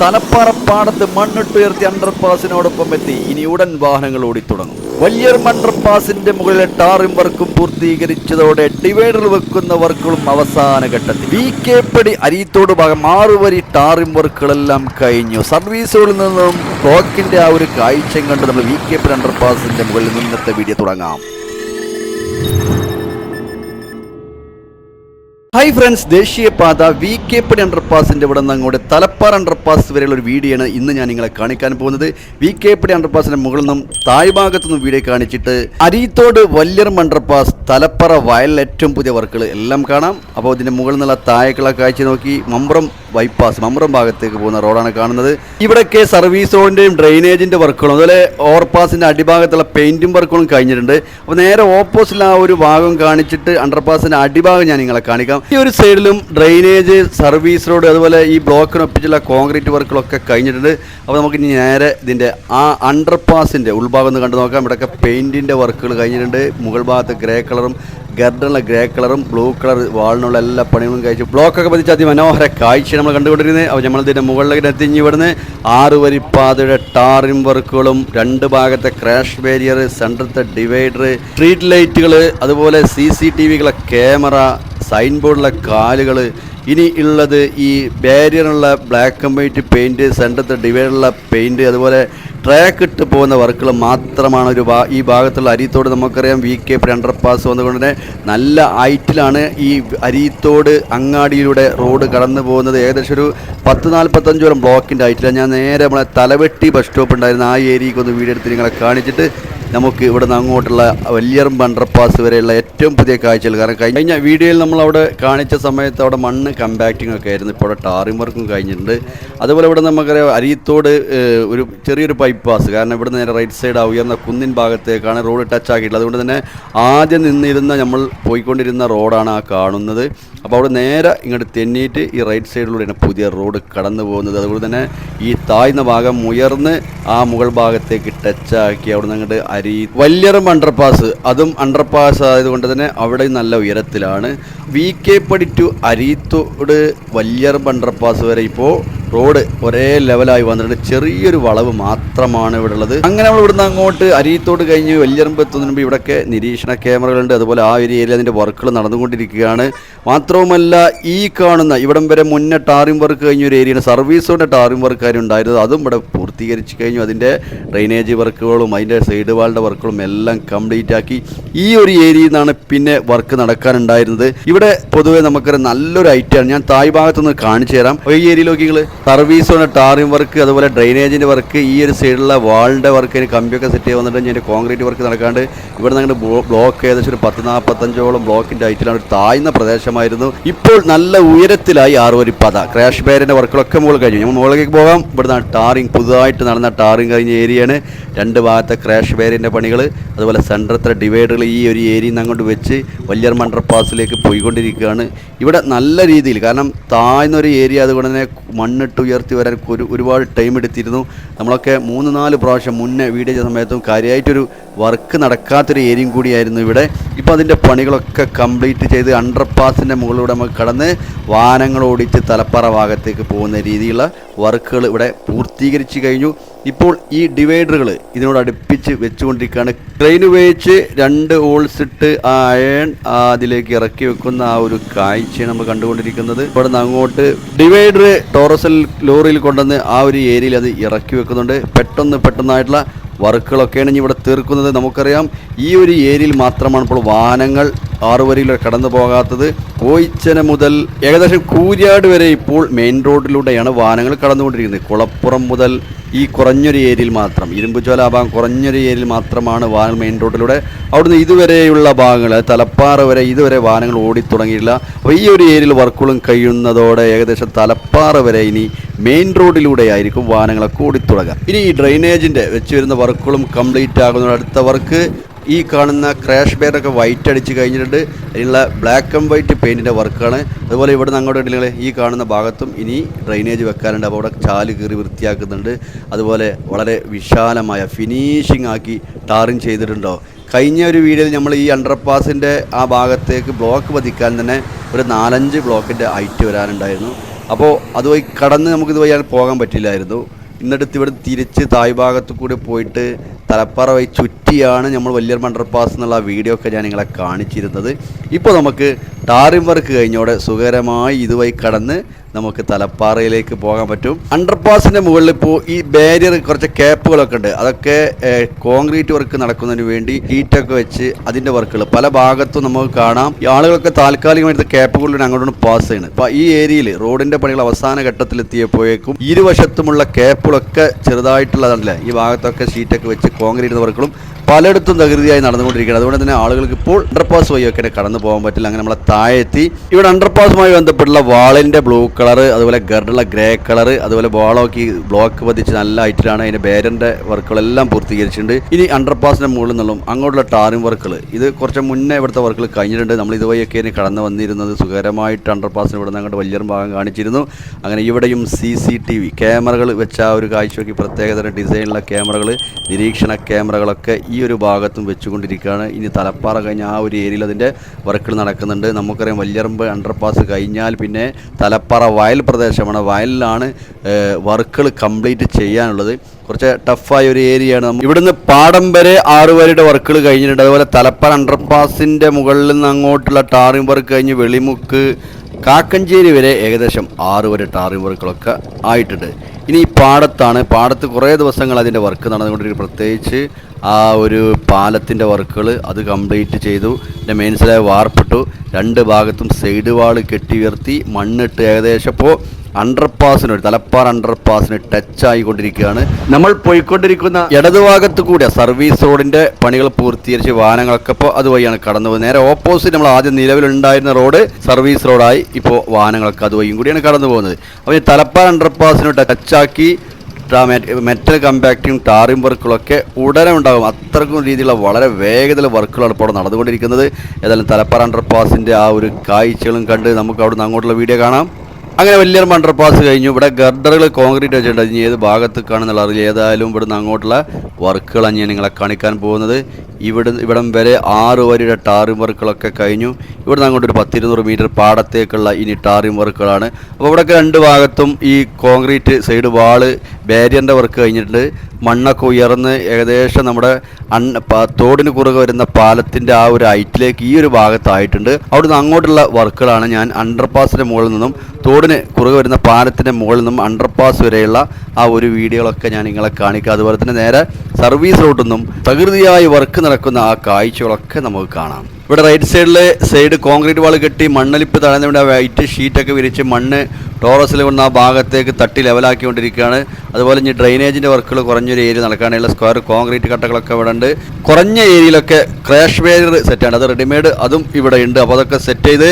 തലപ്പാറപ്പാടത്ത് മണ്ണിട്ടുയർത്തി അണ്ടർപാസിനോടൊപ്പം എത്തി. ഇനി ഉടൻ വാഹനങ്ങൾ ഓടിത്തുടങ്ങും. വല്യർമ അണ്ടർപാസിന്റെ മുകളിലെ ടാറിം വർക്കും പൂർത്തീകരിച്ചതോടെ ഡിവൈഡർ വെക്കുന്ന വർക്കുകളും അവസാന ഘട്ടത്തിൽ. വി കെ പടി അരീത്തോട് ഭാഗം ആറുവരി ടാറിം വർക്കുകളെല്ലാം കഴിഞ്ഞു. സർവീസുകളിൽ നിന്നും ബ്ലോക്കിന്റെ ആ ഒരു കാഴ്ചയും കണ്ട് നമ്മൾ വി കെ പടി അണ്ടർപാസിന്റെ മുകളിൽ നിന്നത്തെ വീഡിയോ തുടങ്ങാം. ഹായ് ഫ്രണ്ട്സ് ദേശീയപാത വി കെ പടി അണ്ടർപാസിന്റെ ഇവിടെ നിന്ന് അങ്ങോട്ട് തലപ്പാറ അണ്ടർപാസ് വരെയുള്ള ഒരു വീഡിയോ ആണ് ഇന്ന് ഞാൻ നിങ്ങളെ കാണിക്കാൻ പോകുന്നത്. വി കെ പടി അണ്ടർപാസിന്റെ മുകളിൽ നിന്നും താഴ്ഭാഗത്തു നിന്നും വീഡിയോ കാണിച്ചിട്ട് അരീത്തോട് വല്യറും അണ്ടർപാസ് തലപ്പറ വയലിൽ ഏറ്റവും പുതിയ വർക്കുകൾ എല്ലാം കാണാം. അപ്പോൾ ഇതിന്റെ മുകളിൽ നിന്നുള്ള താഴേക്കുള്ള കാഴ്ച നോക്കി. മമ്പ്രം ബൈപ്പാസ് മമ്പ്രം ഭാഗത്തേക്ക് പോകുന്ന റോഡാണ് കാണുന്നത്. ഇവിടെയൊക്കെ സർവീസ് റോഡിന്റെയും ഡ്രെയിനേജിന്റെ വർക്കുകളും അതുപോലെ ഓവർപാസിന്റെ അടിഭാഗത്തുള്ള പെയിന്റും വർക്കുകളും കഴിഞ്ഞിട്ടുണ്ട്. അപ്പോൾ നേരെ ഓപ്പോസിറ്റിൽ ആ ഒരു ഭാഗം കാണിച്ചിട്ട് അണ്ടർപാസിന്റെ അടിഭാഗം ഞാൻ നിങ്ങളെ കാണിക്കാം. ഈ ഒരു സൈഡിലും ഡ്രെയിനേജ് സർവീസ് റോഡ് അതുപോലെ ഈ ബ്ലോക്കിനൊപ്പിച്ചുള്ള കോൺക്രീറ്റ് വർക്കുകളൊക്കെ കഴിഞ്ഞിട്ടുണ്ട്. അപ്പോൾ നമുക്ക് ഇനി നേരെ ഇതിന്റെ ആ അണ്ടർപാസിന്റെ ഉൾഭാഗം ഒന്ന് കണ്ടു നോക്കാം. ഇവിടെയൊക്കെ പെയിന്റിന്റെ വർക്കുകൾ കഴിഞ്ഞിട്ടുണ്ട്. മുകൾ ഭാഗത്ത് ഗ്രേ കളറും ഗർഡനുള്ള ഗ്രേ കളറും ബ്ലൂ കളർ വാളിനുള്ള എല്ലാ പണികളും കഴിച്ചു. ബ്ലോക്കൊക്കെ പതിച്ച് അതിമനോഹര കാഴ്ച നമ്മൾ കണ്ടുകൊണ്ടിരുന്നത്. അപ്പോൾ നമ്മൾ ഇതിന്റെ മുകളിലേക്ക് എത്തിഞ്ഞ് ഇവിടുന്ന് ആറ് വരിപ്പാതയുടെ ടാറിം വർക്കുകളും രണ്ട് ഭാഗത്തെ ക്രാഷ് ബാരിയർ സെന്ററത്തെ ഡിവൈഡർ സ്ട്രീറ്റ് ലൈറ്റുകൾ അതുപോലെ സി സി ടി വികളെ ക്യാമറ സൈൻ ബോർഡിലെ കാലുകൾ. ഇനി ഉള്ളത് ഈ ബാരിയറുള്ള ബ്ലാക്ക് ആൻഡ് വൈറ്റ് പെയിന്റ് സെന്ററത്തെ ഡിവൈഡറുള്ള പെയിന്റ് അതുപോലെ ട്രാക്ക് ഇട്ട് പോകുന്ന വർക്കുകൾ മാത്രമാണ് ഒരു ഈ ഭാഗത്തുള്ള അരിത്തോട് നമുക്കറിയാം. വി കെ അണ്ടർ പാസ് വന്നുകൊണ്ട് തന്നെ നല്ല ഹൈറ്റിലാണ് ഈ അരിത്തോട് അങ്ങാടിയിലൂടെ റോഡ് കടന്നു പോകുന്നത്. ഏകദേശം ഒരു പത്ത് നാൽപ്പത്തഞ്ചോളം ബ്ലോക്കിന്റെ ഹൈറ്റിലാണ് ഞാൻ നേരെ നമ്മളെ തലവെട്ടി ബസ് സ്റ്റോപ്പ് ഉണ്ടായിരുന്ന ആ ഏരിയയ്ക്ക് ഒന്ന് വീഡിയോ നിങ്ങളെ കാണിച്ചിട്ട് നമുക്ക് ഇവിടെ നിന്ന് അങ്ങോട്ടുള്ള വലിയറും ബണ്ടർപാസ് വരെയുള്ള ഏറ്റവും പുതിയ കാഴ്ചകൾ. കാരണം കഴിഞ്ഞ വീഡിയോയിൽ നമ്മൾ അവിടെ കാണിച്ച സമയത്ത് അവിടെ മണ്ണ് കമ്പാക്റ്റിംഗ് ഒക്കെ ആയിരുന്നു. ഇപ്പോൾ അവിടെ ടാറിംഗ് വർക്കും കഴിഞ്ഞിട്ടുണ്ട്. അതുപോലെ ഇവിടെ നമുക്കറിയാം അരിയത്തോട് ഒരു ചെറിയൊരു ബൈപ്പാസ് കാരണം ഇവിടെ നേരെ റൈറ്റ് സൈഡ് ആ ഉയർന്ന കുന്നിൻ ഭാഗത്തേക്കാണ് റോഡ് ടച്ച് ആക്കിയിട്ടുള്ളത്. അതുകൊണ്ട് തന്നെ ആദ്യം നിന്നിരുന്ന നമ്മൾ പോയിക്കൊണ്ടിരുന്ന റോഡാണ് ആ കാണുന്നത്. അപ്പോൾ അവിടെ നേരെ ഇങ്ങോട്ട് തെന്നിയിട്ട് ഈ റൈറ്റ് സൈഡിലൂടെയാണ് പുതിയ റോഡ് കടന്നു പോകുന്നത്. അതുകൊണ്ട് തന്നെ ഈ താഴ്ന്ന ഭാഗം ഉയർന്ന് ആ മുകൾ ഭാഗത്തേക്ക് ടച്ചാക്കി അവിടെ നിന്ന് അങ്ങോട്ട് അരി. വല്യറും അണ്ടർപാസ് അതും അണ്ടർപാസ് ആയതുകൊണ്ട് തന്നെ അവിടെ നല്ല ഉയരത്തിലാണ്. V K Padi to Areethode വല്യറും underpass വരെ ഇപ്പോൾ റോഡ് ഒരേ ലെവലായി വന്നിട്ടുണ്ട്. ചെറിയൊരു വളവ് മാത്രമാണ് ഇവിടെ ഉള്ളത് അങ്ങനെ നമ്മൾ ഇവിടുന്ന് അങ്ങോട്ട് അരിയത്തോട് കഴിഞ്ഞ് വലിയറമ്പ് എത്തുന്നതിന് മുമ്പ് ഇവിടെയൊക്കെ നിരീക്ഷണ ക്യാമറകളുണ്ട്. അതുപോലെ ആ ഏരിയയിൽ അതിന്റെ വർക്കുകൾ നടന്നുകൊണ്ടിരിക്കുകയാണ്. മാത്രവുമല്ല ഈ കാണുന്ന ഇവിടം വരെ മുന്നേ ടാറിംഗ് വർക്ക് കഴിഞ്ഞ ഒരു ഏരിയയാണ് സർവീസോടെ ടാറിംഗ് വർക്ക് കാര്യം ഉണ്ടായിരുന്നത്. അതും ഇവിടെ പൂർത്തീകരിച്ച് കഴിഞ്ഞു. അതിന്റെ ഡ്രെയിനേജ് വർക്കുകളും അതിന്റെ സൈഡ് വാളിന്റെ വർക്കുകളും എല്ലാം കംപ്ലീറ്റ് ആക്കി ഈ ഒരു ഏരിയയിൽ നിന്നാണ് പിന്നെ വർക്ക് നടക്കാനുണ്ടായിരുന്നത്. ഇവിടെ പൊതുവെ നമുക്കൊരു നല്ലൊരു ഐറ്റാണ് ഞാൻ തായ് ഭാഗത്തുനിന്ന് കാണിച്ചു തരാം. ഈ ഏരിയയിലേക്ക് സർവീസ് ടാറിംഗ് വർക്ക് അതുപോലെ ഡ്രെയിനേജിന്റെ വർക്ക് ഈ ഒരു സൈഡിലുള്ള വാളിന്റെ വർക്ക് അതിന് കമ്പിയൊക്കെ സെറ്റ് ചെയ്ത് വന്നിട്ട് ഞാൻ കോൺക്രീറ്റ് വർക്ക് നടക്കാണ്ട് ഇവിടെ നിന്ന് ബ്ലോക്ക് ഏകദേശം ഒരു പത്ത് നാൽപ്പത്തഞ്ചോളം ബ്ലോക്കിന്റെ ഹൈറ്റിലാണ് ഒരു താഴ്ന്ന പ്രദേശമായിരുന്നു. ഇപ്പോൾ നല്ല ഉയരത്തിലായി ആറുവരിപ്പാത ക്രാഷ് ബാരിന്റെ വർക്കുകളൊക്കെ മുകളിൽ കഴിഞ്ഞു. നമ്മൾ മുകളിലേക്ക് പോകാം. ഇവിടുന്ന് ടാറിംഗ് പുതുതായിട്ട് നടന്ന ടാറിംഗ് കഴിഞ്ഞ ഏരിയയാണ്. രണ്ട് ഭാഗത്തെ ക്രാഷ് ബാരിന്റെ പണികൾ അതുപോലെ സെൻട്രത്തെ ഡിവൈഡറുകൾ ഈ ഒരു ഏരിയയിൽ നിന്ന് അങ്ങോട്ട് വെച്ച് വല്യർ മണ്ടർ പാസിലേക്ക് പോയിക്കൊണ്ടിരിക്കുകയാണ്. ഇവിടെ നല്ല രീതിയിൽ കാരണം താഴ്ന്നൊരു ഏരിയ അതുകൊണ്ട് തന്നെ മണ്ണിട്ട് ഉയർത്തി വരാൻ ഒരു ഒരുപാട് ടൈം എടുത്തിരുന്നു. നമ്മളൊക്കെ മൂന്ന് നാല് പ്രാവശ്യം മുന്നേ വീഡിയോ ചെയ്ത സമയത്തും കാര്യമായിട്ടൊരു വർക്ക് നടക്കാത്തൊരു ഏരിയയും കൂടിയായിരുന്നു ഇവിടെ. ഇപ്പോൾ അതിന്റെ പണികളൊക്കെ കംപ്ലീറ്റ് ചെയ്ത് അണ്ടർ പാസിന്റെ മുകളിലൂടെ നമുക്ക് കടന്ന് വാഹനങ്ങൾ ഓടിച്ച് തലപ്പാറ ഭാഗത്തേക്ക് പോകുന്ന രീതിയിലുള്ള വർക്കുകൾ ഇവിടെ പൂർത്തീകരിച്ച് കഴിഞ്ഞു. ഇപ്പോൾ ഈ ഡിവൈഡറുകൾ ഇതിനോട് അടുപ്പിച്ച് വെച്ചുകൊണ്ടിരിക്കുകയാണ്. ട്രെയിൻ ഉപയോഗിച്ച് രണ്ട് ഹോൾസ് ഇട്ട് ആ അയൺ അതിലേക്ക് ഇറക്കി വെക്കുന്ന ആ ഒരു കാഴ്ചയാണ് നമ്മൾ കണ്ടുകൊണ്ടിരിക്കുന്നത്. ഇവിടെ നിന്ന് അങ്ങോട്ട് ഡിവൈഡർ ടോറസൽ ലോറിയിൽ കൊണ്ടുവന്ന് ആ ഒരു ഏരിയയിൽ അത് ഇറക്കി വെക്കുന്നുണ്ട്. പെട്ടെന്ന് പെട്ടെന്നായിട്ടുള്ള വർക്കുകളൊക്കെയാണ് ഇനി ഇവിടെ തീർക്കുന്നത്. നമുക്കറിയാം ഈ ഒരു ഏരിയയിൽ മാത്രമാണ് ഇപ്പോൾ വാഹനങ്ങൾ ആറുവരിയിൽ കടന്നു പോകാത്തത് കോയിച്ചന മുതൽ ഏകദേശം കൂരിയാട് വരെ ഇപ്പോൾ മെയിൻ റോഡിലൂടെയാണ് വാഹനങ്ങൾ കടന്നുകൊണ്ടിരിക്കുന്നത്. കുളപ്പുറം മുതൽ ഈ കുറഞ്ഞൊരു ഏരിയയിൽ മാത്രം ഇരുമ്പുചോല ഭാഗം കുറഞ്ഞൊരു ഏരിയയിൽ മാത്രമാണ് വാഹനങ്ങൾ മെയിൻ റോഡിലൂടെ അവിടുന്ന് ഇതുവരെയുള്ള ഭാഗങ്ങൾ തലപ്പാറ വരെ ഇതുവരെ വാഹനങ്ങൾ ഓടിത്തുടങ്ങിയില്ല അപ്പോൾ ഈ ഒരു ഏരിയയിൽ വർക്കുകളും കഴിയുന്നതോടെ ഏകദേശം തലപ്പാറ വരെ ഇനി മെയിൻ റോഡിലൂടെ ആയിരിക്കും വാഹനങ്ങളൊക്കെ ഓടിത്തുടങ്ങുക ഇനി ഈ ഡ്രെയിനേജിന്റെ വെച്ച് വരുന്ന വർക്കുകളും കംപ്ലീറ്റ് ആകുന്ന അടുത്ത വർക്ക് ഈ കാണുന്ന ക്രാഷ് ബെയറൊക്കെ വൈറ്റ് അടിച്ച് കഴിഞ്ഞിട്ടുണ്ട്. അതിനുള്ള ബ്ലാക്ക് ആൻഡ് വൈറ്റ് പെയിന്റിന്റെ വർക്കാണ് അതുപോലെ ഇവിടെ നിന്ന് അങ്ങോട്ട് നിങ്ങൾ ഈ കാണുന്ന ഭാഗത്തും ഇനി ഡ്രൈനേജ് വെക്കാനുണ്ട്. അപ്പോൾ അവിടെ ചാൽ കീറി വൃത്തിയാക്കുന്നുണ്ട്. അതുപോലെ വളരെ വിശാലമായ ഫിനിഷിംഗ് ആക്കി ടാറിങ് ചെയ്തിട്ടുണ്ടോ. കഴിഞ്ഞ ഒരു വീഡിയോയിൽ നമ്മൾ ഈ അണ്ടർപാസിന്റെ ആ ഭാഗത്തേക്ക് ബ്ലോക്ക് പതിക്കാൻ തന്നെ ഒരു നാലഞ്ച് ബ്ലോക്കിന്റെ ഹൈറ്റ് വരാനുണ്ടായിരുന്നു. അപ്പോൾ അതുവഴി കടന്ന് നമുക്കിത് ഇതുവഴി പോകാൻ പറ്റില്ലായിരുന്നു. എന്നിട്ട് ഇവിടെ തിരിച്ച് തായ് ഭാഗത്ത് കൂടി പോയിട്ട് തലപ്പാറ വഴി ചുറ്റിയാണ് നമ്മൾ വലിയൊരു മണ്ടർപാസ് എന്നുള്ള വീഡിയോ ഒക്കെ ഞാൻ നിങ്ങളെ കാണിച്ചിരുന്നത്. ഇപ്പോൾ നമുക്ക് ടാറിംഗ് വർക്ക് കഴിഞ്ഞോടെ സുഖകരമായി ഇതുവഴി കടന്ന് നമുക്ക് തലപ്പാറയിലേക്ക് പോകാൻ പറ്റും. അണ്ടർപാസിന്റെ മുകളിൽ ഇപ്പോൾ ഈ ബാരിയർ കുറച്ച് ക്യാപ്പുകളൊക്കെ ഉണ്ട്. അതൊക്കെ കോൺക്രീറ്റ് വർക്ക് നടക്കുന്നതിന് വേണ്ടി ഹീറ്റൊക്കെ വെച്ച് അതിന്റെ വർക്കുകൾ പല ഭാഗത്തും നമുക്ക് കാണാം. ഈ ആളുകളൊക്കെ താൽക്കാലികമായിട്ട് ക്യാപ്പുകളിലൂടെ അങ്ങോട്ടും പാസ് ചെയ്യുന്നത് അപ്പോൾ ഈ ഏരിയയിൽ റോഡിന്റെ പണികൾ അവസാന ഘട്ടത്തിലെത്തിയപ്പോഴേക്കും ഇരുവശത്തുമുള്ള ക്യാപ്പുകളൊക്കെ ചെറുതായിട്ടുള്ളതല്ല? ഈ ഭാഗത്തൊക്കെ ഷീറ്റൊക്കെ വെച്ച് കോൺക്രീറ്റ് വർക്കുകളും പലയിടത്തും തകൃതിയായി നടന്നുകൊണ്ടിരിക്കുകയാണ്. അതുകൊണ്ട് തന്നെ ആളുകൾക്ക് ഇപ്പോൾ അണ്ടർപാസ് വഴിയൊക്കെ കടന്നു പോകാൻ പറ്റില്ല. അങ്ങനെ നമ്മളെ താഴെ എത്തി ഇവിടെ അണ്ടർപാസുമായി ബന്ധപ്പെട്ടുള്ള വാളിന്റെ ബ്ലൂ കളർ അതുപോലെ ഗർഡുള്ള ഗ്രേ കളർ അതുപോലെ ബോളോക്കി ബ്ലോക്ക് പതിച്ച് നല്ല ഹൈറ്റിലാണ് അതിന്റെ ബേരന്റെ വർക്കുകളെല്ലാം പൂർത്തീകരിച്ചിട്ടുണ്ട്. ഇനി അണ്ടർപാസിന്റെ മുകളിൽ നിന്നും അങ്ങോട്ടുള്ള ടാറിംഗ് വർക്കുകൾ ഇത് കുറച്ച് മുന്നേ ഇവിടുത്തെ വർക്കുകൾ കഴിഞ്ഞിട്ടുണ്ട്. നമ്മൾ ഇതുവഴിയൊക്കെ ഇനി കടന്നു വന്നിരുന്നത് സുഖകരമായിട്ട് അണ്ടർപാസിന് ഇവിടെ നിന്ന് അങ്ങോട്ട് വലിയൊരു ഭാഗം കാണിച്ചിരുന്നു. അങ്ങനെ ഇവിടെയും സി സി ടി വി ക്യാമറകൾ വെച്ച ആ ഒരു കാഴ്ചയ്ക്ക് പ്രത്യേകതരം ഡിസൈനുള്ള ക്യാമറകൾ നിരീക്ഷണ ക്യാമറകളൊക്കെ ഈ ഒരു ഭാഗത്തും വെച്ചുകൊണ്ടിരിക്കുകയാണ്. ഇനി തലപ്പാറ കഴിഞ്ഞ ആ ഒരു ഏരിയയിൽ അതിന്റെ വർക്കുകൾ നടക്കുന്നുണ്ട്. നമുക്കറിയാം വല്യറമ്പ് അണ്ടർപാസ് കഴിഞ്ഞാൽ പിന്നെ തലപ്പാറ വയൽ പ്രദേശമാണ്. വയലിലാണ് വർക്കുകൾ കംപ്ലീറ്റ് ചെയ്യാനുള്ളത്. കുറച്ച് ടഫായ ഒരു ഏരിയയാണ്. നമ്മൾ ഇവിടുന്ന് പാടം വരെ ആറ് വരെയുടെ വർക്കുകൾ കഴിഞ്ഞിട്ടുണ്ട്. അതുപോലെ തലപ്പൻ അണ്ടർപാസിന്റെ മുകളിൽ നിന്ന് അങ്ങോട്ടുള്ള ടാറിംഗ് വർക്ക് കഴിഞ്ഞ് വെളിമുക്ക് കാക്കഞ്ചേരി വരെ ഏകദേശം ആറ് വരെ ടാറിംഗ് വർക്കുകളൊക്കെ ആയിട്ടുണ്ട്. ഇനി ഈ പാടത്താണ്. പാടത്ത് കുറേ ദിവസങ്ങൾ അതിന്റെ വർക്ക് നടന്നുകൊണ്ടിരിക്കും പ്രത്യേകിച്ച് ആ ഒരു പാലത്തിന്റെ വർക്കുകൾ അത് കംപ്ലീറ്റ് ചെയ്തു. പിന്നെ മെയിൻസിലായി വാർപ്പിട്ടു. രണ്ട് ഭാഗത്തും സൈഡ് വാൾ കെട്ടി ഉയർത്തി മണ്ണിട്ട് ഏകദേശം ഇപ്പോൾ അണ്ടർപാസിന് ഒരു തലപ്പാർ അണ്ടർപാസിന് ടച്ച് ആയിക്കൊണ്ടിരിക്കുകയാണ്. നമ്മൾ പോയിക്കൊണ്ടിരിക്കുന്ന ഇടതുഭാഗത്ത് കൂടിയാണ് സർവീസ് റോഡിന്റെ പണികൾ പൂർത്തീകരിച്ച് വാഹനങ്ങളൊക്കെ ഇപ്പോൾ അതുവഴിയാണ് കടന്നു പോകുന്നത് നേരെ ഓപ്പോസിറ്റ് നമ്മൾ ആദ്യം നിലവിലുണ്ടായിരുന്ന റോഡ് സർവീസ് റോഡായി ഇപ്പോൾ വാഹനങ്ങളൊക്കെ അതുവഴിയും കൂടിയാണ് കടന്നു പോകുന്നത് അപ്പോൾ ഈ തലപ്പാർ അണ്ടർപാസിന് ടച്ചാക്കി മെറ്റൽ കമ്പാക്റ്റിംഗ് ടാറിംഗ് വർക്കുകളൊക്കെ ഉടനെ ഉണ്ടാകും അത്രക്കും രീതിയിലുള്ള വളരെ വേഗതയിൽ വർക്കുകളാണ് ഇപ്പോൾ നടന്നുകൊണ്ടിരിക്കുന്നത്. ഏതായാലും തലപ്പാറ അണ്ടർപാസിന്റെ ആ ഒരു കാഴ്ചകളും കണ്ട് നമുക്ക് അവിടെ നിന്ന് അങ്ങോട്ടുള്ള വീഡിയോ കാണാം. അങ്ങനെ വലിയൊരു അണ്ടർപാസ് കഴിഞ്ഞു. ഇവിടെ ഗർഡറുകൾ കോൺക്രീറ്റ് വെച്ചിട്ടുണ്ട്. ഇനി ഏത് ഭാഗത്ത് കാണുന്നുള്ള അറിയില്ല. ഏതായാലും ഇവിടുന്ന് അങ്ങോട്ടുള്ള വർക്കുകളാണ് ഞാൻ നിങ്ങളെ കാണിക്കാൻ പോകുന്നത്. ഇവിടെ ഇവിടം വരെ ആറ് വരിയുടെ ടാറിംഗ് വർക്കുകളൊക്കെ കഴിഞ്ഞു. ഇവിടുന്ന് അങ്ങോട്ട് ഒരു പത്തിരുന്നൂറ് മീറ്റർ പാടത്തേക്കുള്ള ഇനി ടാറിംഗ് വർക്കുകളാണ്. അപ്പോൾ ഇവിടെയൊക്കെ രണ്ട് ഭാഗത്തും ഈ കോൺക്രീറ്റ് സൈഡ് വാൾ ബാരിയറിന്റെ വർക്ക് കഴിഞ്ഞിട്ടുണ്ട്. മണ്ണൊക്കെ ഉയർന്ന് ഏകദേശം നമ്മുടെ അൺ തോടിന് കുറുകെ വരുന്ന പാലത്തിന്റെ ആ ഒരു ഹൈറ്റിലേക്ക് ഈ ഒരു ഭാഗത്തായിട്ടുണ്ട്. അവിടുന്ന് അങ്ങോട്ടുള്ള വർക്കുകളാണ് ഞാൻ അണ്ടർപാസിന്റെ മുകളിൽ നിന്നും തോടിന് കുറുകെ വരുന്ന പാലത്തിന്റെ മുകളിൽ നിന്നും അണ്ടർപാസ് വരെയുള്ള ആ ഒരു വീഡിയോകളൊക്കെ ഞാൻ നിങ്ങളെ കാണിക്കുക അതുപോലെ തന്നെ നേരെ സർവീസ് പ്രകൃതിയായി തകൃതിയായി വർക്ക് നടക്കുന്ന ആ കാഴ്ചകളൊക്കെ നമുക്ക് കാണാം. ഇവിടെ റൈറ്റ് സൈഡിലെ സൈഡ് കോൺക്രീറ്റ് വാൾ കെട്ടി മണ്ണലിപ്പ് തടഞ്ഞവിടെ വൈറ്റ് ഷീറ്റൊക്കെ വിരിച്ച് മണ്ണ് ടോറസിൽ കൊണ്ട് ആ ഭാഗത്തേക്ക് തട്ടി ലെവലാക്കിക്കൊണ്ടിരിക്കുകയാണ് അതുപോലെ ഇനി ഡ്രെയിനേജിന്റെ വർക്കുകൾ കുറഞ്ഞൊരു ഏരിയ നടക്കാനുള്ള സ്ക്വയർ കോൺക്രീറ്റ് കട്ടകളൊക്കെ ഇവിടെ ഉണ്ട്. കുറഞ്ഞ ഏരിയയിലൊക്കെ ക്രാഷ് ബാരിയർ സെറ്റാണ് അത് റെഡിമെയ്ഡ് അതും ഇവിടെ ഉണ്ട്. അപ്പോൾ അതൊക്കെ സെറ്റ് ചെയ്ത്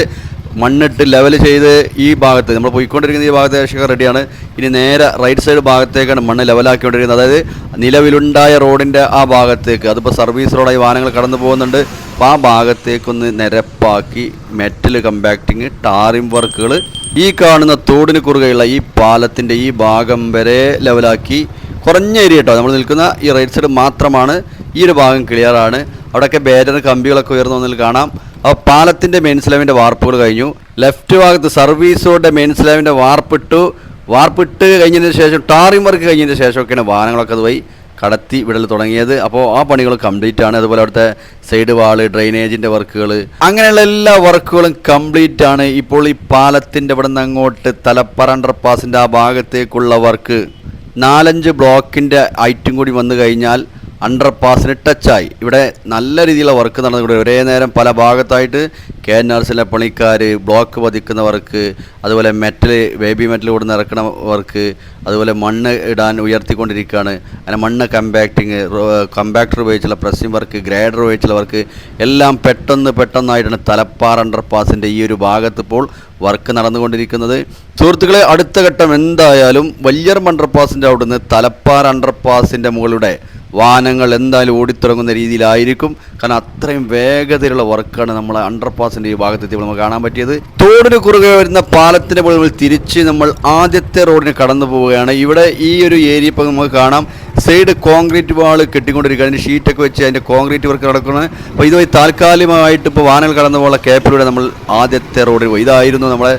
മണ്ണിട്ട് ലെവൽ ചെയ്ത് ഈ ഭാഗത്ത് നമ്മൾ പോയിക്കൊണ്ടിരിക്കുന്ന ഈ ഭാഗത്ത് ഏകദേശം റെഡിയാണ് ഇനി നേരെ റൈറ്റ് സൈഡ് ഭാഗത്തേക്കാണ് മണ്ണ് ലെവലാക്കിക്കൊണ്ടിരിക്കുന്നത് അതായത് നിലവിലുണ്ടായ റോഡിന്റെ ആ ഭാഗത്തേക്ക് അതിപ്പോൾ സർവീസ് റോഡായി വാഹനങ്ങൾ കടന്നു പോകുന്നുണ്ട്. അപ്പോൾ ആ ഭാഗത്തേക്കൊന്ന് നിരപ്പാക്കി മെറ്റൽ കമ്പാക്റ്റിങ് ടാറിം വർക്കുകൾ ഈ കാണുന്ന തോടിന് കുറുകെയുള്ള ഈ പാലത്തിന്റെ ഈ ഭാഗം വരെ ലെവലാക്കി കുറഞ്ഞ ഏരിയ കേട്ടോ നമ്മൾ നിൽക്കുന്ന ഈ റൈറ്റ് സൈഡ് മാത്രമാണ്. ഈ ഒരു ഭാഗം ക്ലിയറാണ് അവിടെയൊക്കെ ബേരൻ കമ്പികളൊക്കെ ഉയർന്നു വന്നതിൽ കാണാം. അപ്പോൾ പാലത്തിന്റെ മെയിൻ സ്ലാബിന്റെ വാർപ്പുകൾ കഴിഞ്ഞു. ലെഫ്റ്റ് ഭാഗത്ത് സർവീസ് റോഡിന്റെ മെയിൻ സ്ലാബിന്റെ വാർപ്പിട്ടു. വാർപ്പിട്ട് കഴിഞ്ഞതിന് ശേഷം ടാറിംഗ് വർക്ക് കഴിഞ്ഞതിന് ശേഷമൊക്കെയാണ് വാഹനങ്ങളൊക്കെ അതുവഴി കടത്തി വിടൽ തുടങ്ങിയത്. അപ്പോൾ ആ പണികൾ കംപ്ലീറ്റ് ആണ്. അതുപോലെ അവിടുത്തെ സൈഡ് വാൾ ഡ്രെയിനേജിന്റെ വർക്കുകൾ അങ്ങനെയുള്ള എല്ലാ വർക്കുകളും കംപ്ലീറ്റ് ആണ്. ഇപ്പോൾ ഈ പാലത്തിന്റെ ഇവിടെ നിന്ന് അങ്ങോട്ട് തലപ്പറ അണ്ടർപാസിന്റെ ആ ഭാഗത്തേക്കുള്ള വർക്ക് നാലഞ്ച് ബ്ലോക്കിന്റെ ഐറ്റും കൂടി വന്നു കഴിഞ്ഞാൽ അണ്ടർപാസിന് ടച്ചായി ഇവിടെ നല്ല രീതിയിലുള്ള വർക്ക് നടന്നുകൊണ്ട് ഒരേ നേരം പല ഭാഗത്തായിട്ട് കെ എൻ ആർസിലെ പണിക്കാർ ബ്ലോക്ക് പതിക്കുന്ന വർക്ക് അതുപോലെ മെറ്റൽ ബേബി മെറ്റൽ കൊടുന്ന് ഇറക്കണ വർക്ക് അതുപോലെ മണ്ണ് ഇടാൻ ഉയർത്തിക്കൊണ്ടിരിക്കുകയാണ്. അങ്ങനെ മണ്ണ് കമ്പാക്റ്റിങ് കമ്പാക്ടർ ഉപയോഗിച്ചുള്ള പ്രസ്സിംഗ് വർക്ക് ഗ്രേഡർ ഉപയോഗിച്ചുള്ള വർക്ക് എല്ലാം പെട്ടെന്ന് പെട്ടെന്നായിട്ടാണ് തലപ്പാറ അണ്ടർപാസിന്റെ ഈ ഒരു ഭാഗത്ത് ഇപ്പോൾ വർക്ക് നടന്നുകൊണ്ടിരിക്കുന്നത്. സുഹൃത്തുക്കളെ അടുത്ത ഘട്ടം എന്തായാലും വല്യർ അണ്ടർപാസിന്റെ അവിടുന്ന് തലപ്പാറ അണ്ടർപാസിന്റെ മുകളിലൂടെ വാഹനങ്ങൾ എന്തായാലും ഓടിത്തുടങ്ങുന്ന രീതിയിലായിരിക്കും. കാരണം അത്രയും വേഗതയിലുള്ള വർക്കാണ് നമ്മൾ അണ്ടർപാസിന്റെ ഈ ഭാഗത്തെത്തി നമുക്ക് കാണാൻ പറ്റിയത്. തോടിന് കുറുകെ വരുന്ന പാലത്തിന്റെ മുകളിൽ തിരിച്ച് നമ്മൾ ആദ്യത്തെ റോഡിന് കടന്നു പോവുകയാണ്. ഇവിടെ ഈ ഒരു ഏരിയ ഇപ്പോൾ നമുക്ക് കാണാം. സൈഡ് കോൺക്രീറ്റ് വാൾ കെട്ടിക്കൊണ്ടിരിക്കുക അതിന്റെ ഷീറ്റൊക്കെ വെച്ച് അതിന്റെ കോൺക്രീറ്റ് വർക്ക് നടക്കുന്നത് അപ്പോൾ ഇതുവഴി താൽക്കാലികമായിട്ട് ഇപ്പോൾ വാഹനങ്ങൾ കടന്നു പോകുന്ന കേപ്പിലൂടെ നമ്മൾ ആദ്യത്തെ റോഡിൽ പോയി. ഇതായിരുന്നു നമ്മളെ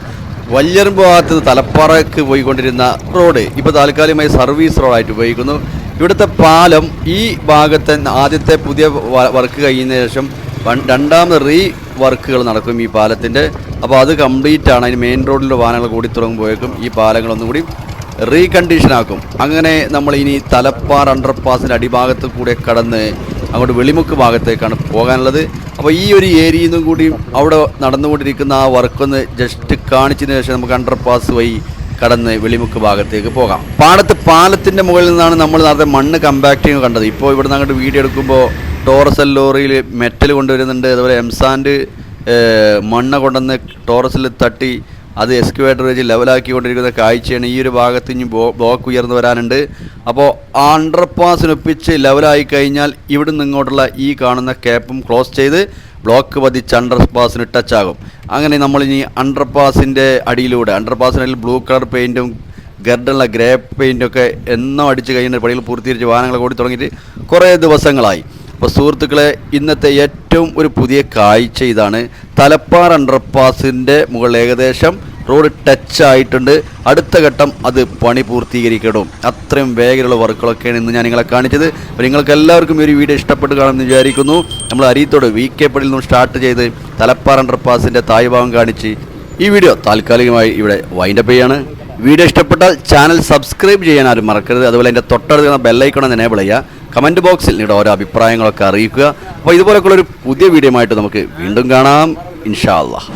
വല്യറമ്പ് ഭാഗത്ത് തലപ്പാറയ്ക്ക് പോയിക്കൊണ്ടിരുന്ന റോഡ്. ഇപ്പോൾ താൽക്കാലികമായി സർവീസ് റോഡായിട്ട് ഉപയോഗിക്കുന്നു. ഇവിടുത്തെ പാലം ഈ ഭാഗത്തെ ആദ്യത്തെ പുതിയ വർക്ക് കഴിയുന്ന ശേഷം രണ്ടാമത് റീ വർക്കുകൾ നടക്കും ഈ പാലത്തിന്റെ. അപ്പോൾ അത് കംപ്ലീറ്റ് ആണ്. അതിന് മെയിൻ റോഡിലെ വാഹനങ്ങൾ കൂടി തുടങ്ങുമ്പോഴേക്കും ഈ പാലങ്ങളൊന്നും കൂടി റീകണ്ടീഷൻ ആക്കും. അങ്ങനെ നമ്മൾ ഇനി തലപ്പാർ അണ്ടർപാസിന്റെ അടിഭാഗത്ത് കൂടെ കടന്ന് അങ്ങോട്ട് വെളിമുക്ക് ഭാഗത്തേക്കാണ് പോകാനുള്ളത്. അപ്പോൾ ഈ ഒരു ഏരിയയിൽ നിന്നും കൂടി അവിടെ നടന്നുകൊണ്ടിരിക്കുന്ന ആ വർക്കൊന്ന് ജസ്റ്റ് കാണിച്ചതിന് ശേഷം നമുക്ക് അണ്ടർപാസ് വഴി കടന്ന് വെളിമുക്ക് ഭാഗത്തേക്ക് പോകാം. പാടത്ത് പാലത്തിന്റെ മുകളിൽ നിന്നാണ് നമ്മൾ നേരത്തെ മണ്ണ് കമ്പാക്റ്റിങ് കണ്ടത്. ഇപ്പോൾ ഇവിടുന്ന് അങ്ങോട്ട് വീഡിയോ എടുക്കുമ്പോൾ ടോറസൽ ലോറിയിൽ മെറ്റൽ കൊണ്ടുവരുന്നുണ്ട്. അതുപോലെ എംസാൻഡ് മണ്ണ് കൊണ്ടുവന്ന് ടോറസിൽ തട്ടി അത് എക്സ്ക്യുവേറ്റർ വെച്ച് ലെവലാക്കിക്കൊണ്ടിരിക്കുന്ന കാഴ്ചയാണ് ഈ ഒരു ഭാഗത്ത് ഇനി ബ്ലോക്ക് ഉയർന്നു വരാനുണ്ട്. അപ്പോൾ അണ്ടർപാസിനൊപ്പിച്ച് ലെവലായി കഴിഞ്ഞാൽ ഇവിടുന്ന് ഇങ്ങോട്ടുള്ള ഈ കാണുന്ന ക്യാപ്പും ക്ലോസ് ചെയ്ത് ബ്ലോക്ക് പതിച്ച് ടച്ച് ആകും അങ്ങനെ നമ്മളിനി അണ്ടർപാസിന്റെ അടിയിലൂടെ അണ്ടർപാസിനിൽ ബ്ലൂ കളർ പെയിന്റും ഗർഡുള്ള ഗ്രേ പെയിന്റൊക്കെ എന്നും അടിച്ച് കഴിഞ്ഞ പണികൾ പൂർത്തീകരിച്ച് വാഹനങ്ങൾ ഓടി തുടങ്ങിയിട്ട് കുറേ ദിവസങ്ങളായി. അപ്പോൾ സുഹൃത്തുക്കളെ ഇന്നത്തെ ഏറ്റവും ഒരു പുതിയ കാഴ്ച ഇതാണ് തലപ്പാർ അണ്ടർപാസിന്റെ മുകളിൽ ഏകദേശം റോഡ് ടച്ച് ആയിട്ടുണ്ട് അടുത്ത ഘട്ടം അത് പണി പൂർത്തീകരിക്കണം. അത്രയും വേഗത്തിലുള്ള വർക്കുകളൊക്കെയാണ് ഇന്ന് ഞാൻ നിങ്ങളെ കാണിച്ചത്. അപ്പോൾ നിങ്ങൾക്ക് എല്ലാവർക്കും ഒരു വീഡിയോ ഇഷ്ടപ്പെട്ട് കാണുമെന്ന് വിചാരിക്കുന്നു. നമ്മൾ അരീത്തോട് വി കെ പടിയിൽ നിന്നും സ്റ്റാർട്ട് ചെയ്ത് തലപ്പാർ അണ്ടർപാസിന്റെ തായ്ഭാഗം കാണിച്ച് ഈ വീഡിയോ താൽക്കാലികമായി ഇവിടെ വൈൻഡപ്പ് ചെയ്യാണ്. വീഡിയോ ഇഷ്ടപ്പെട്ടാൽ ചാനൽ സബ്സ്ക്രൈബ് ചെയ്യാൻ ആരും മറക്കരുത്. അതുപോലെ എന്റെ തൊട്ടടുത്ത് ബെല്ലൈക്കണം എനേബിൾ ചെയ്യുക. കമന്റ് ബോക്സിൽ നിങ്ങളുടെ ഓരോ അഭിപ്രായങ്ങളൊക്കെ അറിയിക്കുക. അപ്പോൾ ഇതുപോലൊക്കെയുള്ള ഒരു പുതിയ വീഡിയോ ആയിട്ട് നമുക്ക് വീണ്ടും കാണാം. ഇൻഷാ അള്ളാഹ്.